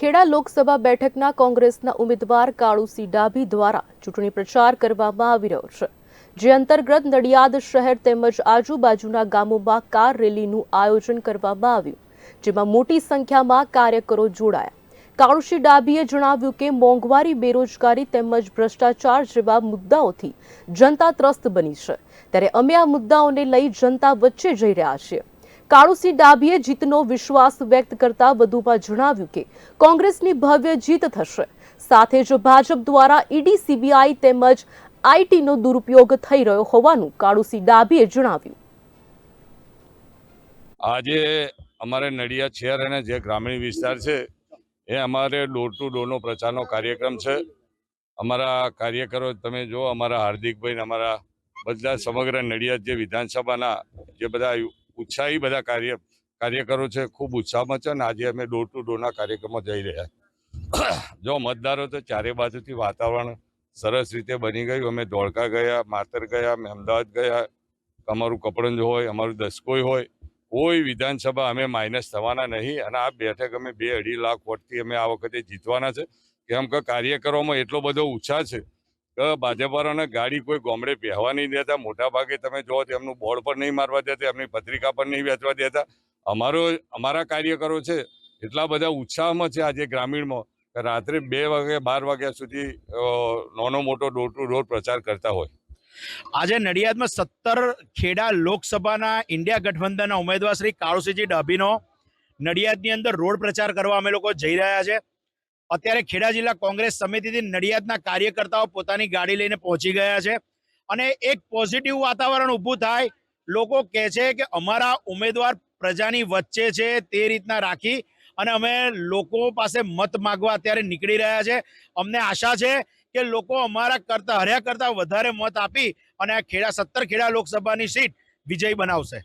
ખેડા લોકસભા બેઠકના કોંગ્રેસના ઉમેદવાર કાળુસિંહ ડાભી દ્વારા ચૂંટણી પ્રચાર કરવામાં આવી રહ્યો છે. જે અંતર્ગત નડિયાદ શહેર તેમજ આજુબાજુના ગામોમાં કાર રેલીનું આયોજન કરવામાં આવ્યું, જેમાં મોટી સંખ્યામાં કાર્યકરો જોડાયા. કાળુસિંહ ડાભીએ જણાવ્યું કે મોંઘવારી, બેરોજગારી તેમજ ભ્રષ્ટાચાર જેવા મુદ્દાઓથી જનતા ત્રસ્ત બની છે. ત્યારે અમે આ મુદ્દાઓને લઈ જનતા વચ્ચે જઈ રહ્યા છીએ. કાળુસિંહ ડાભીએ જીતનો વિશ્વાસ વ્યક્ત કરતા વધુમાં જણાવ્યું કે કોંગ્રેસની ભવ્ય જીત થશે. સાથે જ ભાજપ દ્વારા ઈડી, સીબીઆઈ તેમજ આઈટીનો દુરુપયોગ થઈ રહ્યો હોવાનું કાળુસિંહ ડાભીએ જણાવ્યું. આજે અમારે નડિયાદ શહેર અને જે ગ્રામીણ વિસ્તાર છે, એ અમારે ડોર ટુ ડોરનો પ્રચારનો કાર્યક્રમ છે. અમારા કાર્યકરો, તમે જો અમારા હાર્દિકભાઈ અમારા બધા સમગ્ર નડિયાદ જે વિધાનસભાના જે બધા ઉત્સાહી બધા કાર્ય, કાર્યકરો છે, ખૂબ ઉત્સાહમાં છે અને આજે અમે ડોર ટુ ડોરના કાર્યક્રમમાં જઈ રહ્યા જો મતદારો તો ચારે બાજુથી વાતાવરણ સરસ રીતે બની ગયું. અમે ધોળકા ગયા, માતર ગયા, અમે અમદાવાદ ગયા. અમારું કપડંજ હોય, અમારું દસકોઈ હોય. કોઈ વિધાનસભા અમે માઇનસ થવાના નહીં અને આ બેઠક અમે બે અઢી લાખ વોટથી અમે આ વખતે જીતવાના છે. કેમ કે કાર્યકરોમાં એટલો બધો ઉત્સાહ છે કે ભાજપવાળાને ગાડી કોઈ ગામડે પહેવા નહીં દેતા મોટા ભાગે તમે જુઓ તો એમનું બોર્ડ પર નહીં મારવા દેતા, એમની પત્રિકા પર નહીં વેચવા દેતા. અમારો, અમારા કાર્યકરો છે, એટલા બધા ઉત્સાહમાં છે આજે ગ્રામીણમાં કે રાત્રે બે વાગે, બાર વાગ્યા સુધી નાનો મોટો ડોર ટુ ડોર પ્રચાર કરતા હોય. આજે નડિયાદમાં સત્તર ખેડા લોકસભાના ઇન્ડિયા ગઠબંધનના ઉમેદવાર શ્રી કાળુસિંહજી ડાભીનો નડિયાદની અંદર રોડ પ્રચાર કરવા અમે લોકો જઈ રહ્યા છે. અત્યારે ખેડા જિલ્લા કોંગ્રેસ સમિતિથી નડિયાદના કાર્યકર્તાઓ પોતાની ગાડી લઈને પહોંચી ગયા છે અને એક પોઝિટિવ વાતાવરણ ઊભું થાય. લોકો કહે છે કે અમારા ઉમેદવાર પ્રજાની વચ્ચે છે તે રીતના રાખી અને અમે લોકો પાસે મત માગવા અત્યારે નીકળી રહ્યા છે. અમને આશા છે કે લોકો અમારા કરતા, હર્યા કરતા વધારે મત આપી અને આ ખેડા, સત્તર ખેડા લોકસભાની સીટ વિજય બનાવશે.